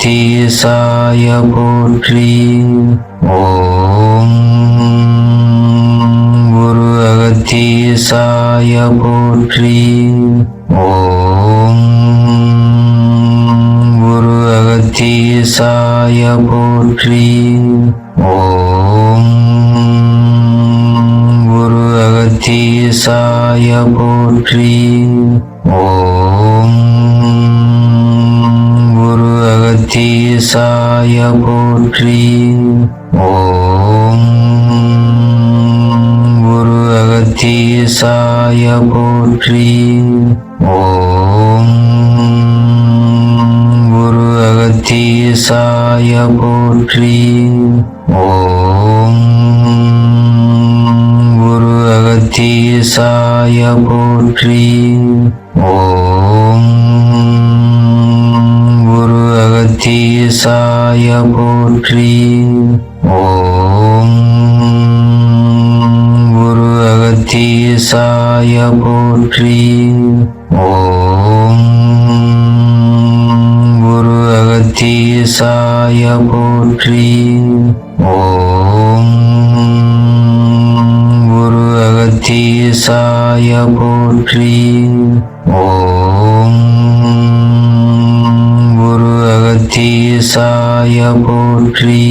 அகத்தீசாய போற்றி. ஓம் குரு அகத்தீசாய போற்றி. ஓம் குரு அகத்தீசாய போற்றி. ஓம் குரு அகத்தீசாய போற்றி. ஓம் அகத்தீசாய போற்றி ஓம் குரு அகத்தீசாய போற்றி ஓம் குரு அகத்தீசாய போற்றி ஓம் குரு அகத்தீசாய போற்றி ஓம் சாய போற்றி. ஓம். குரு அகத்தீசாய போற்றி. ஓம். குரு அகத்தீசாய போற்றி. ஓம். குரு அகத்தீசாய போற்றி. ஓம். ஈசாய போற்றி